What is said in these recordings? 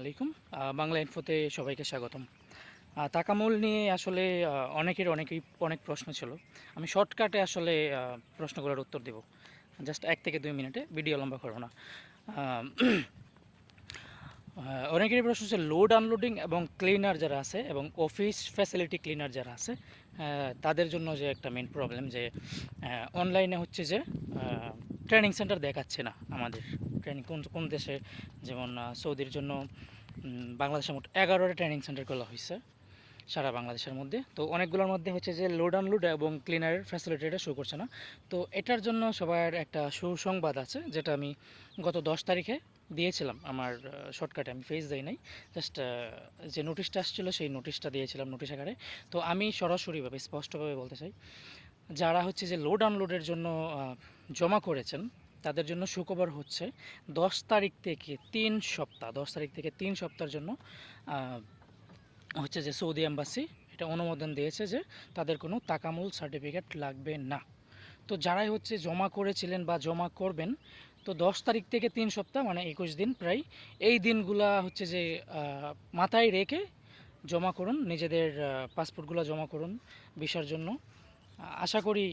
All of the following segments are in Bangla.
আলাইকুম। বাংলা ইনফোতে সবাইকে স্বাগতম। তাকামুল নিয়ে আসলে অনেকের অনেকেই অনেক প্রশ্ন ছিল। আমি শর্টকাটে আসলে প্রশ্নগুলোর উত্তর দেব। জাস্ট এক থেকে দুই মিনিটে, ভিডিও লম্বা করব না। অনেকেরই প্রশ্ন হচ্ছে লোড আনলোডিং এবং ক্লিনার যারা আছে এবং অফিস ফ্যাসিলিটি ক্লিনার যারা আছে তাদের জন্য যে একটা মেন প্রবলেম যে অনলাইনে হচ্ছে যে ট্রেনিং সেন্টার দেখাচ্ছে না আমাদের। ট্রেনিং কোন কোন দেশে? যেমন সৌদির জন্য বাংলাদেশের মোট এগারোটা ট্রেনিং সেন্টার খোলা হয়েছে সারা বাংলাদেশের মধ্যে। তো অনেকগুলোর মধ্যে হচ্ছে যে লোড আনলোড এবং ক্লিনারের ফ্যাসিলিটিটা শো করছে না। তো এটার জন্য সবার একটা সুসংবাদ আছে, যেটা আমি গত দশ তারিখে দিয়েছিলাম আমার শর্টকাটে আমি ফেস দেই নাই জাস্ট যে নোটিশটা আসছিল সেই নোটিশটা দিয়েছিলাম নোটিশ আকারে। তো আমি সরাসরিভাবে, স্পষ্টভাবে বলতে চাই যারা হচ্ছে যে লোড আনলোডের জন্য জমা করেছেন, তাদের জন্য সুখবর হচ্ছে দশ তারিখ থেকে তিন সপ্তাহ, দশ তারিখ থেকে তিন সপ্তাহের জন্য হচ্ছে যে সৌদি এম্বাসি এটা অনুমোদন দিয়েছে যে তাদের কোনো তাকামুল সার্টিফিকেট লাগবে না। তো যারাই হচ্ছে জমা করেছিলেন বা জমা করবেন, তো দশ তারিখ থেকে তিন সপ্তাহ মানে একুশ দিন প্রায়, এই দিনগুলা হচ্ছে যে মাথায় রেখে জমা করুন, নিজেদের পাসপোর্টগুলো জমা করুন, ভিসার জন্য। আশা করি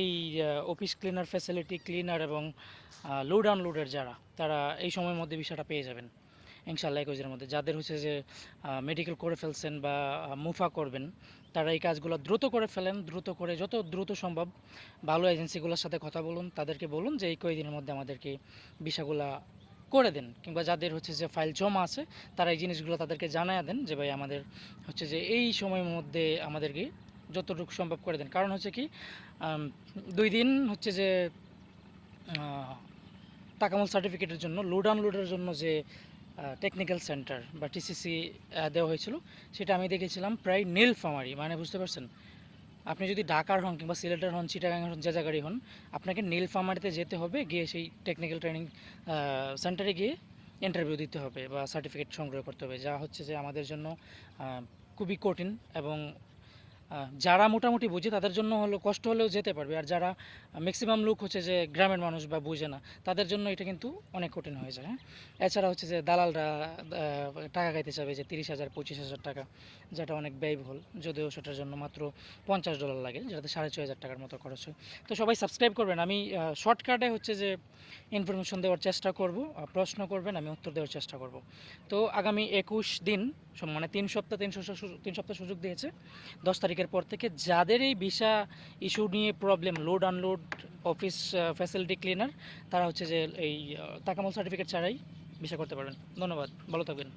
এই অফিস ক্লিনার ফ্যাসিলিটি ক্লিনার এবং লোড আনলোডের যারা, তারা এই সময়ের মধ্যে বিষয়টা পেয়ে যাবেন ইনশাল্লাহ একুশের মধ্যে। যাদের হচ্ছে যে মেডিকেল করে ফেলছেন বা মুফা করবেন, তারা এই কাজগুলো দ্রুত করে ফেলেন, দ্রুত করে যত দ্রুত সম্ভব ভালো এজেন্সিগুলোর সাথে কথা বলুন, তাদেরকে বলুন যে, এই কয়েকদিনের মধ্যে আমাদেরকে বিষয়গুলা করে দেন, কিংবা যাদের হচ্ছে যে ফাইল জমা আছে, তারা এই জিনিসগুলো তাদেরকে জানায় দেন যে, ভাই আমাদের হচ্ছে যে এই সময়ের মধ্যে আমাদেরকে যতটুকু সম্ভব করে দেন। কারণ হচ্ছে কি দুই দিন হচ্ছে যে আহ, তাকামুল সার্টিফিকেটের জন্য লোড আনলোডের জন্য যে টেকনিক্যাল সেন্টার বা টিসিসি দেওয়া হয়েছিল সেটা আমি দেখেছিলাম প্রায় নীলফামারি মানে বুঝতে পারছেন? আপনি যদি ঢাকার হন কিংবা সিলেটের হন চিটাগাং হন যে জায়গারই হন আপনাকে নীল ফামারিতে যেতে হবে গিয়ে সেই টেকনিক্যাল ট্রেনিং সেন্টারে গিয়ে ইন্টারভিউ দিতে হবে বা সার্টিফিকেট সংগ্রহ করতে হবে। যা হচ্ছে যে আমাদের জন্য খুবই কঠিন এবং যারা মোটামুটি বুঝে, তাদের জন্য হলো, কষ্ট হলেও যেতে পারবে। আর যারা ম্যাক্সিমাম লোক হচ্ছে যে গ্রামের মানুষ বা বুঝে না, তাদের জন্য এটা কিন্তু অনেক কঠিন হয়ে যায় হ্যাঁ? এছাড়া হচ্ছে যে দালালরা টাকা খাইতে চাবে যে তিরিশ হাজার, পঁচিশ হাজার টাকা, যেটা অনেক ব্যয়বহুল, যদিও সেটার জন্য মাত্র পঞ্চাশ ডলার লাগে, যেটাতে সাড়ে ছয় হাজার টাকার মতো খরচ হয়। তো সবাই সাবস্ক্রাইব করবেন। আমি শর্টকাটে হচ্ছে যে ইনফরমেশন দেওয়ার চেষ্টা করব প্রশ্ন করবেন, আমি উত্তর দেওয়ার চেষ্টা করব। তো আগামী একুশ দিন মানে তিন সপ্তাহ, তিন তিন সপ্তাহ সুযোগ দিয়েছে। দশ তারিখের পর থেকে যাদের এই ভিসা ইস্যু নিয়ে problem, load unload, office facility cleaner, তারা হচ্ছে যে এই তাকামল সার্টিফিকেট ছাড়াই ভিসা করতে পারবেন। ধন্যবাদ, ভালো থাকবেন।